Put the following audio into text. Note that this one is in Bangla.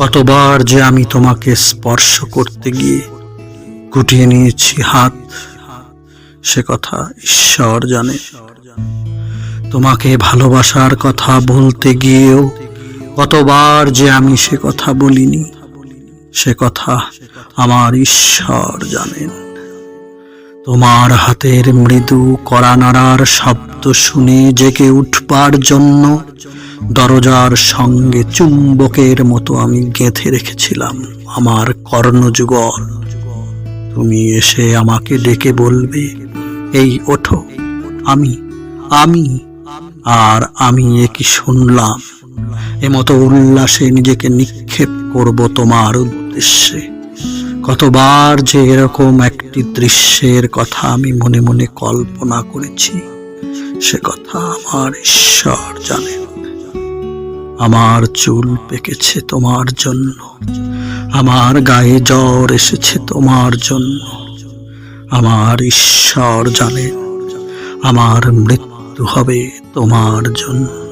কতবার যে আমি তোমাকে স্পর্শ করতে গিয়ে গুটিয়ে নিয়েছি হাত, সে কথা ঈশ্বর জানে। তোমাকে ভালোবাসার কথা বলতে গিয়েও কতবার যে আমি সে কথা বলিনি, সে কথা আমার ঈশ্বর জানেন। তোমার হাতের মৃদু কড়া নাড়ার শব্দ শুনে জেগে উঠবার জন্য দরজার সঙ্গে চুম্বকের মতো আমি গেঁথে রেখেছিলাম আমার কর্ণযুগল। তুমি এসে আমাকে ডেকে বলবে, এই ওঠো, আমি আমি, আর আমি এ কি শুনলাম? এমতো উল্লাসে নিজেকে নিক্ষেপ করব তোমার উদ্দেশ্যে। কতবার যে এরকম একটি দৃশ্যের কথা আমি মনে মনে কল্পনা করেছি, সে কথা আমার ঈশ্বর জানেন আমার চুল পেকেছে তোমার জন্য, আমার গায়ে জ্বর এসেছে তোমার জন্য, আমার ঈশ্বর জানেন আমার মৃত্যু হবে তোমার জন্য।